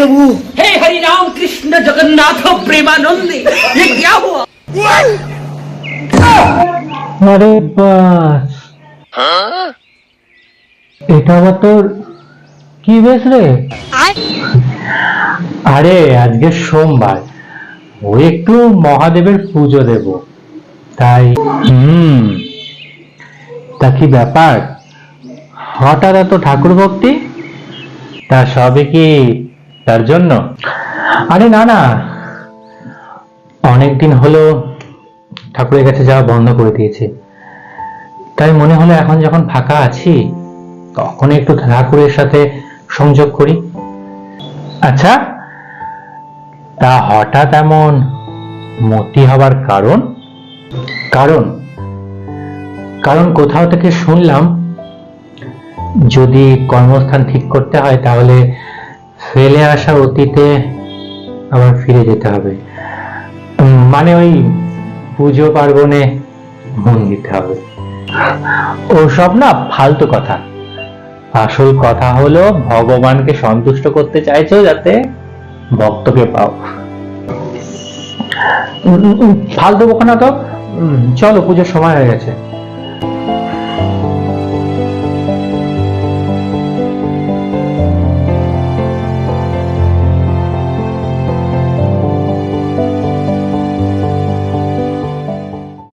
हे प्रभु हे प्रभु हे हरि राम कृष्ण जगन्नाथ प्रेमानंदी ये क्या हुआ আরে বাস এটা আবার তোর কি বেশ রে আরে আজকে সোমবার ও একটু মহাদেবের পুজো দেব তাই হুম তা কি ব্যাপার হঠাৎ এত ঠাকুর ভক্তি তা সবে কি তার জন্য। আরে না না। অনেকদিন হলো ঠাকুরের কাছে যাওয়া বন্ধ করে দিয়েছে। তাই মনে হলো এখন যখন ফাঁকা আছি, তখন একটু ঠাকুরের সাথে সংযোগ করি। আচ্ছা তা হঠাৎ এমন মতি হবার কারণ? কারণ কারণ কোথাও থেকে শুনলাম, যদি কর্মস্থান ঠিক করতে হয় তাহলে ফেলে আসা অতীতে আবার ফিরে যেতে হবে। মানে ওই পুজো পার্বণে মন দিতে হবে। ওসব না ফালতু কথা। আসল কথা হলো ভগবানকে সন্তুষ্ট করতে চাইছো যাতে ভক্তকে পাও। ফালতু বকো না তো। চলো, পুজোর সময় হয়ে গেছে।